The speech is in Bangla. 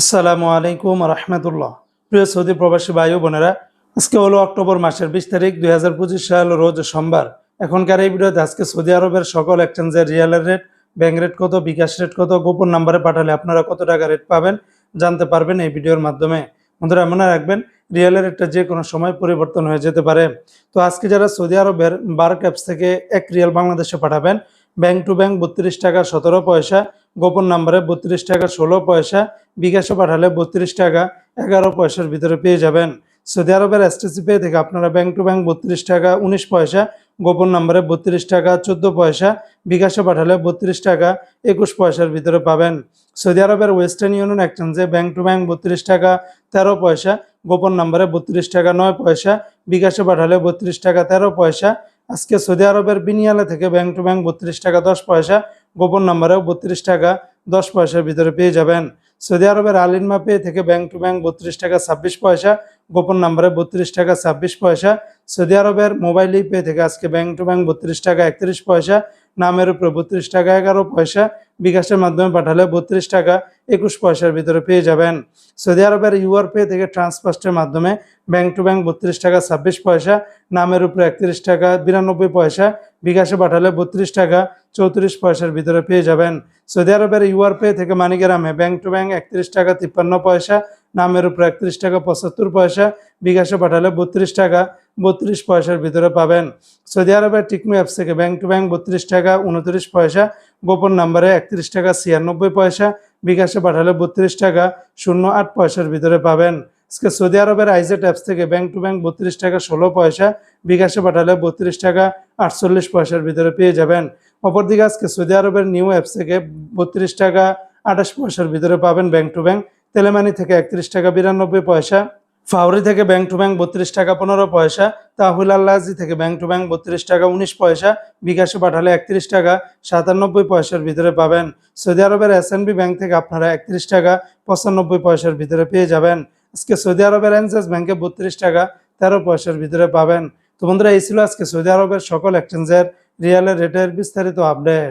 আসসালামু আলাইকুম রহমতুল্লাহ। প্রিয় সৌদি প্রবাসী ভাই বোনেরা, আজকে হলো অক্টোবর মাসের বিশ তারিখ, দুই হাজার পঁচিশ সাল, রোজ সোমবার। এখনকার এই ভিডিওতে আজকে সৌদি আরবের সকল এক্সচেঞ্জের রিয়ালের রেট ব্যাংক রেট কত, বিকাশ রেট কত, গোপন নাম্বারে পাঠালে আপনারা কত টাকা রেট পাবেন, জানতে পারবেন এই ভিডিওর মাধ্যমে। বন্ধুরা, মনে রাখবেন রিয়ালের রেটটা যে কোনো সময় পরিবর্তন হয়ে যেতে পারে। তো আজকে যারা সৌদি আরবের বার ক্যাপস থেকে এক রিয়াল বাংলাদেশে পাঠাবেন ব্যাংক টু ব্যাংক বত্রিশ টাকা সতেরো পয়সা, গোপন নাম্বারে বত্রিশ টাকা ষোলো পয়সা, বিকাশে পাঠালে বত্রিশ টাকা এগারো পয়সার ভিতরে পেয়ে যাবেন। সৌদি আরবের এসটিসি পে থেকে আপনারা ব্যাংক টু ব্যাংক বত্রিশ টাকা উনিশ পয়সা, গোপন নাম্বারে বত্রিশ টাকা চোদ্দ পয়সা, বিকাশে পাঠালে বত্রিশ টাকা একুশ পয়সার ভিতরে পাবেন। সৌদি আরবের ওয়েস্টার্ন ইউনিয়ন এক্সচেঞ্জে ব্যাংক টু ব্যাংক বত্রিশ টাকা তেরো পয়সা, গোপন নাম্বারে বত্রিশ টাকা নয় পয়সা, বিকাশে পাঠালে বত্রিশ টাকা তেরো পয়সা আজকে সৌদি আরবের বিনিয়ালে থেকে ব্যাংক টু ব্যাংক বত্রিশ টাকা দশ পয়সা, গোপন নাম্বারেও বত্রিশ টাকা দশ পয়সার ভিতরে পেয়ে যাবেন। সৌদি আরবের আলিনমা পে থেকে ব্যাংক টু ব্যাংক বত্রিশ টাকা ছাব্বিশ পয়সা, গোপন নাম্বারে বত্রিশ টাকা ছাব্বিশ পয়সা, সৌদি আরবের মোবাইল পে থেকে আজকে ব্যাংক টু ব্যাংক বত্রিশ টাকা একত্রিশ পয়সা, নামের উপরে বত্রিশ টাকা এগারো পয়সা, বিকাশের মাধ্যমে পাঠালে বত্রিশ টাকা একুশ পয়সার ভিতরে পেয়ে যাবেন। সৌদি আরবের ইউআর পে থেকে ট্রান্সফার্স্টের মাধ্যমে ব্যাংক টু ব্যাংক বত্রিশ টাকা ছাব্বিশ পয়সা, নামের উপরে একত্রিশ টাকা বিরানব্বই পয়সা বিকাশে পাঠালে বত্রিশ টাকা চৌত্রিশ পয়সার ভিতরে পেয়ে যাবেন। সৌদি আরবের ইউআর পে থেকে মানিগ্রামে ব্যাংক টু ব্যাংক একত্রিশ টাকা তিপ্পান্ন পয়সা, নামের উপর একত্রিশ টাকা পঁচাত্তর পয়সা, বিকাশে পাঠালে বত্রিশ টাকা বত্রিশ পয়সার ভিতরে পাবেন। সৌদি আরবের টিকমি অ্যাপস থেকে ব্যাংক টু ব্যাংক বত্রিশ টাকা উনত্রিশ পয়সা, গোপন নাম্বারে একত্রিশ টাকা ছিয়ানব্বই পয়সা, বিকাশে পাঠালে বত্রিশ টাকা শূন্য আট পয়সার ভিতরে পাবেন। আজকে সৌদি আরবের আইজেট অ্যাপস থেকে ব্যাংক টু ব্যাংক বত্রিশ টাকা, ষোলো পয়সা, বিকাশে পাঠালে বত্রিশ টাকা, আটচল্লিশ পয়সার ভিতরে পেয়ে যাবেন। অপরদিকে আজকে সৌদি আরবের নিউ অ্যাপস থেকে বত্রিশ টাকা আঠাশ পয়সার ভিতরে পাবেন ব্যাংক টু ব্যাংক। তেলেমানি থেকে একত্রিশ টাকা, বিরানব্বই পয়সা। ফাউরি থেকে ব্যাংক টু ব্যাংক বত্রিশ টাকা, পনেরো পয়সা। তাহুল আল্লাহি থেকে ব্যাংক টু ব্যাংক বত্রিশ টাকা, উনিশ পয়সা। বিকাশে পাঠালে একত্রিশ টাকা, সাতানব্বই পয়সার ভিতরে পাবেন। সৌদি আরবের এস ব্যাংক থেকে আপনারা একত্রিশ টাকা, পঁচানব্বই পয়সার ভিতরে পেয়ে যাবেন। আজকে সৌদি আরবের এনসেস ব্যাংকে বত্রিশ টাকা তেরো পয়সার ভিতরে পাবেন। তো বন্ধুরা, এই ছিল আজকে সৌদি আরবের সকল এক্সচেঞ্জের রিয়ালের রেটের বিস্তারিত আপডেট